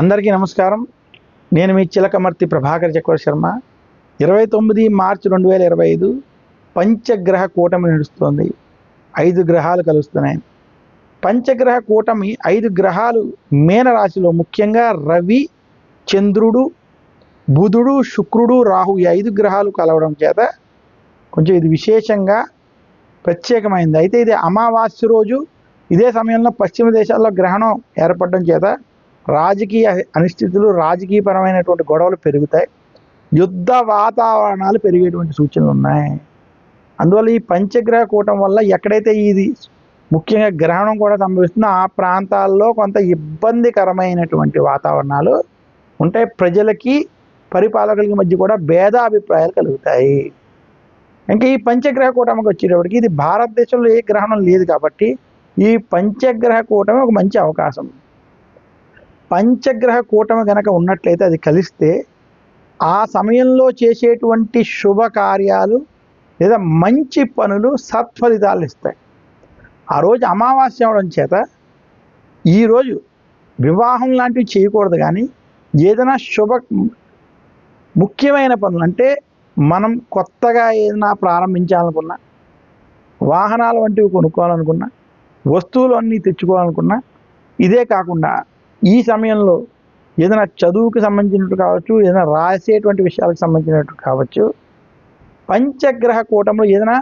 అందరికీ నమస్కారం. నేను మీ చిలకమర్తి ప్రభాకర్ చక్రవర్తి శర్మ. ఇరవై తొమ్మిది మార్చి రెండు వేల ఇరవై ఐదు పంచగ్రహ కూటమి నడుస్తోంది. ఐదు గ్రహాలు కలుస్తున్నాయి. పంచగ్రహ కూటమి ఐదు గ్రహాలు మీనరాశిలో ముఖ్యంగా రవి చంద్రుడు బుధుడు శుక్రుడు రాహు ఈ ఐదు గ్రహాలు కలవడం చేత కొంచెం ఇది విశేషంగా ప్రత్యేకమైంది. అయితే ఇది అమావాస్య రోజు. ఇదే సమయంలో పశ్చిమ దేశాల్లో గ్రహణం ఏర్పడడం చేత రాజకీయ అనిశ్చితులు రాజకీయపరమైనటువంటి గొడవలు పెరుగుతాయి. యుద్ధ వాతావరణాలు పెరిగేటువంటి సూచనలు ఉన్నాయి. అందువల్ల ఈ పంచగ్రహ కూటం వల్ల ఎక్కడైతే ఇది ముఖ్యంగా గ్రహణం కూడా సంభవిస్తుందో ఆ ప్రాంతాల్లో కొంత ఇబ్బందికరమైనటువంటి వాతావరణాలు ఉంటాయి. ప్రజలకి పరిపాలకులకి మధ్య కూడా భేదాభిప్రాయాలు కలుగుతాయి. ఇంకా ఈ పంచగ్రహ కూటమికి వచ్చేటప్పటికి ఇది భారతదేశంలో ఏ గ్రహణం లేదు కాబట్టి ఈ పంచగ్రహ కూటమి ఒక మంచి అవకాశం. పంచగ్రహ కూటమి కనుక ఉన్నట్లయితే అది కలిస్తే ఆ సమయంలో చేసేటువంటి శుభకార్యాలు లేదా మంచి పనులు సత్ఫలితాలు ఇస్తాయి. ఆ రోజు అమావాస్య అవడం చేత ఈరోజు వివాహం లాంటివి చేయకూడదు కానీ ఏదైనా శుభ ముఖ్యమైన పనులు అంటే మనం కొత్తగా ఏదైనా ప్రారంభించాలనుకున్నా వాహనాలు వంటివి కొనుక్కోవాలనుకున్నా వస్తువులు అన్నీ తెచ్చుకోవాలనుకున్నా ఇదే కాకుండా ఈ సమయంలో ఏదైనా చదువుకు సంబంధించినట్టు కావచ్చు ఏదైనా రాసేటువంటి విషయాలకు సంబంధించినట్టు కావచ్చు పంచగ్రహ కూటంలో ఏదైనా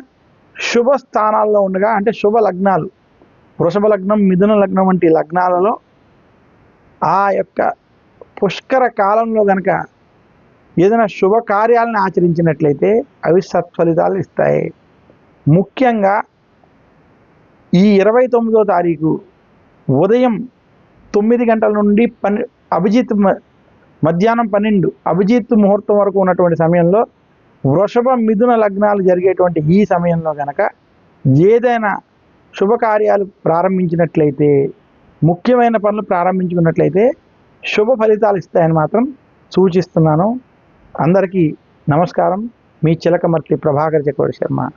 శుభ స్థానాల్లో ఉండగా అంటే శుభ లగ్నాలు వృషభ లగ్నం మిథున లగ్నం వంటి లగ్నాలలో ఆ యొక్క పుష్కర కాలంలో గనక ఏదైనా శుభ కార్యాలను ఆచరించినట్లయితే అవి సత్ఫలితాలు ఇస్తాయి. ముఖ్యంగా ఈ ఇరవై తొమ్మిదో తారీఖు ఉదయం తొమ్మిది గంటల నుండి పని అభిజిత్ మ- మధ్యాహ్నం పన్నెండు అభిజిత్ ముహూర్తం వరకు ఉన్నటువంటి సమయంలో వృషభ మిథున లగ్నాలు జరిగేటువంటి ఈ సమయంలో గనక ఏదైనా శుభకార్యాలు ప్రారంభించినట్లయితే ముఖ్యమైన పనులు ప్రారంభించుకున్నట్లయితే శుభ ఫలితాలు ఇస్తాయని మాత్రం సూచిస్తున్నాను. అందరికీ నమస్కారం. మీ చిలకమర్తి ప్రభాకర్ చక్రవర్తి శర్మ.